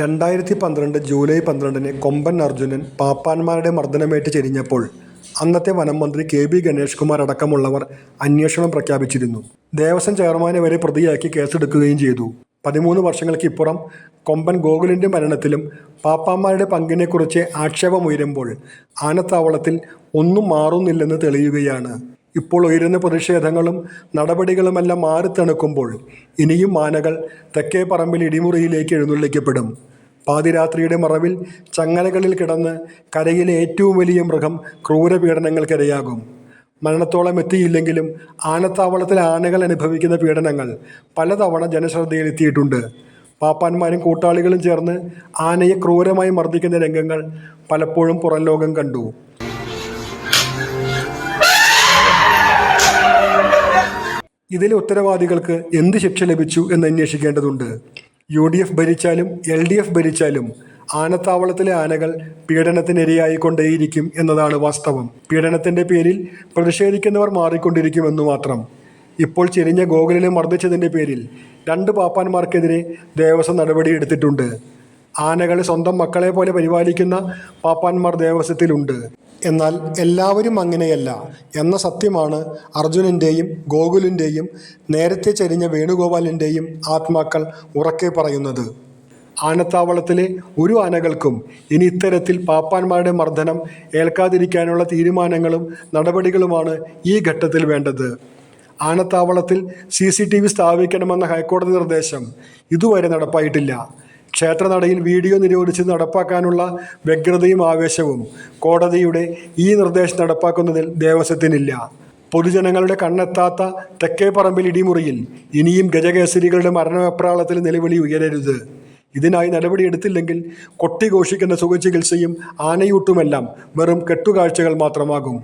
രണ്ടായിരത്തി പന്ത്രണ്ട് ജൂലൈ പന്ത്രണ്ടിന് കൊമ്പൻ അർജുനൻ പാപ്പാന്മാരുടെ മർദ്ദനമേറ്റ് ചെരിഞ്ഞപ്പോൾ അന്നത്തെ വനം മന്ത്രി കെ ബി ഗണേഷ് കുമാർ അടക്കമുള്ളവർ അന്വേഷണം പ്രഖ്യാപിച്ചിരുന്നു. ദേവസ്വം ചെയർമാനെ വരെ പ്രതിയാക്കി കേസെടുക്കുകയും ചെയ്തു. പതിമൂന്ന് വർഷങ്ങൾക്കിപ്പുറം കൊമ്പൻ ഗോകുലിന്റെ മരണത്തിലും പാപ്പാന്മാരുടെ പങ്കിനെക്കുറിച്ച് ആക്ഷേപമുയരുമ്പോൾ ആനത്താവളത്തിൽ ഒന്നും മാറുന്നില്ലെന്ന് തെളിയുകയാണ്. ഇപ്പോൾ ഉയരുന്ന പ്രതിഷേധങ്ങളും നടപടികളുമെല്ലാം മാറിത്തണുക്കുമ്പോൾ ഇനിയും ആനകൾ തെക്കേ പറമ്പിൽ ഇടിമുറിയിലേക്ക് എഴുന്നള്ളിക്കപ്പെടും. പാതിരാത്രിയുടെ മറവിൽ ചങ്ങലകളിൽ കിടന്ന് കരയിലെ ഏറ്റവും വലിയ മൃഗം ക്രൂരപീഡനങ്ങൾക്കിരയാകും. മരണത്തോളം എത്തിയില്ലെങ്കിലും ആനത്താവളത്തിലെ ആനകൾ അനുഭവിക്കുന്ന പീഡനങ്ങൾ പലതവണ ജനശ്രദ്ധയിലെത്തിയിട്ടുണ്ട് പാപ്പാന്മാരും കൂട്ടാളികളും ചേർന്ന് ആനയെ ക്രൂരമായി മർദ്ദിക്കുന്ന രംഗങ്ങൾ പലപ്പോഴും പുറം ലോകം കണ്ടു. ഇതിലെ ഉത്തരവാദികൾക്ക് എന്ത് ശിക്ഷ ലഭിച്ചു എന്ന് അന്വേഷിക്കേണ്ടതുണ്ട്. യു ഡി എഫ് ഭരിച്ചാലും എൽ ഡി എഫ് ഭരിച്ചാലും ആനത്താവളത്തിലെ ആനകൾ പീഡനത്തിനിരയായിക്കൊണ്ടേയിരിക്കും എന്നതാണ് വാസ്തവം. പീഡനത്തിന്റെ പേരിൽ പ്രതിഷേധിക്കുന്നവർ മാറിക്കൊണ്ടിരിക്കുമെന്നു മാത്രം. ഇപ്പോൾ ചെരിഞ്ഞ ഗോകുലിനെ മർദ്ദിച്ചതിന്റെ പേരിൽ രണ്ട് പാപ്പാന്മാർക്കെതിരെ ദേവസ്വം നടപടിയെടുത്തിട്ടുണ്ട്. ആനകളെ സ്വന്തം മക്കളെ പോലെ പരിപാലിക്കുന്ന പാപ്പാന്മാർ ദേവസ്വത്തിലുണ്ട്. എന്നാൽ എല്ലാവരും അങ്ങനെയല്ല എന്ന സത്യമാണ് അർജുനന്റെയും ഗോകുലിന്റെയും നേരത്തെ ചരിഞ്ഞ വേണുഗോപാലിന്റെയും ആത്മാക്കൾ ഉറക്കെ പറയുന്നത്. ആനത്താവളത്തിലെ ഒരു ആനകൾക്കും ഇനി ഇത്തരത്തിൽ പാപ്പാന്മാരുടെ മർദ്ദനം ഏൽക്കാതിരിക്കാനുള്ള തീരുമാനങ്ങളും നടപടികളുമാണ് ഈ ഘട്ടത്തിൽ വേണ്ടത്. ആനത്താവളത്തിൽ സി സി ടി വി സ്ഥാപിക്കണമെന്ന ഹൈക്കോടതി നിർദ്ദേശം ഇതുവരെ നടപ്പായിട്ടില്ല. ക്ഷേത്രനടയിൽ വീഡിയോ നിരോധിച്ച് നടപ്പാക്കാനുള്ള വ്യഗ്രതയും ആവേശവും കോടതിയുടെ ഈ നിർദ്ദേശം നടപ്പാക്കുന്നതിൽ ദേവസ്വത്തിനില്ല. പൊതുജനങ്ങളുടെ കണ്ണെത്താത്ത തെക്കേ പറമ്പിൽ ഇടിമുറിയിൽ ഇനിയും ഗജകേസരികളുടെ മരണവെപ്രാളത്തിൽ നിലവിളി ഉയരരുത്. ഇതിനായി നടപടി നടപടിയെടുത്തില്ലെങ്കിൽ കൊട്ടിഘോഷിക്കുന്ന സുഖചികിത്സയും ആനയൂട്ടുമെല്ലാം വെറും കെട്ടുകാഴ്ചകൾ മാത്രമാകും.